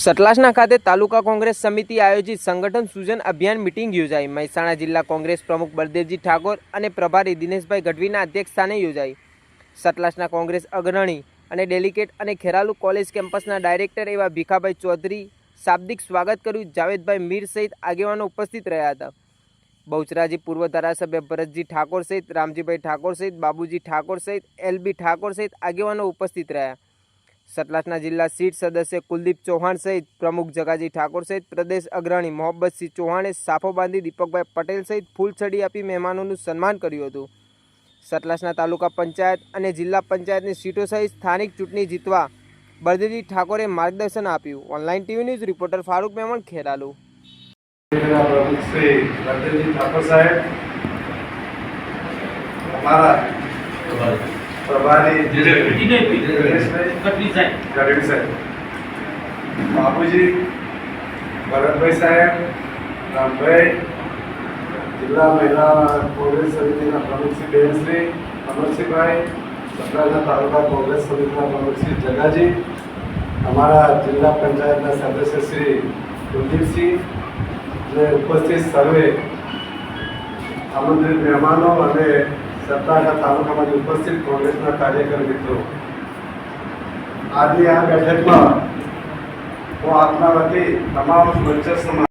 સતલાસના ખાતે તાલુકા કોંગ્રેસ સમિતિ આયોજિત સંગઠન સૂજન અભિયાન મિટિંગ યોજાઈ. મહેસાણા જિલ્લા કોંગ્રેસ પ્રમુખ બળદેવજી ઠાકોર અને પ્રભારી દિનેશભાઈ ગઢવીના અધ્યક્ષસ્થાને યોજાઈ. સતલાસના કોંગ્રેસ અગ્રણી અને ડેલિકેટ અને ખેરાલુ કોલેજ કેમ્પસના ડાયરેક્ટર એવા ભીખાભાઈ ચૌધરી શાબ્દિક સ્વાગત કર્યું. જાવેદભાઈ મીર સહિત આગેવાનો ઉપસ્થિત રહ્યા હતા. બહુચરાજી પૂર્વ ધારાસભ્ય ભરતજી ઠાકોર સહિત, રામજીભાઈ ઠાકોર સહિત, બાબુજી ઠાકોર સહિત એલબી ઠાકોર સહિત આગેવાનો ઉપસ્થિત રહ્યા. સતલાસના જિલ્લા સીટ સદસ્ય કુલદીપ ચૌહાણ સહિત પ્રમુખ જગાજી ઠાકોર સહિત પ્રદેશ અગ્રણી મોહબ્બતસિંહ ચૌહાણે સાફો બાંધી દીપકભાઈ પટેલ સહિત ફૂલ ચડી આપી મહેમાનોનું સન્માન કર્યું હતું. સતલાસના તાલુકા પંચાયત અને જિલ્લા પંચાયતની સીટો સહિત સ્થાનિક ચૂંટણી જીતવા બળદેવજી ઠાકોરે માર્ગદર્શન આપ્યું. Online TV news reporter Farooq મહેમાન ખેરાલુ. અમારા પ્રભારી ગઢવી સાહેબ. બાપુજી ભરતભાઈ સાહેબ રામભાઈ જિલ્લા મહિલા કોંગ્રેસ સમિતિના પ્રમુખશ્રી બેનશ્રી અમરસિંહભાઈ સતરાજા તાલુકા કોંગ્રેસ સમિતિના પ્રમુખશ્રી જગાજી અમારા જિલ્લા પંચાયતના સદસ્ય શ્રી કુલદીપસિંહ અને ઉપસ્થિત સર્વે આમંત્રિત મહેમાનો અને સત્તાના તાલુકામાંથી ઉપસ્થિત કોંગ્રેસના કાર્યકર મિત્રો આજની આ બેઠકમાં હું આપના વતી તમામ મંચસ્થ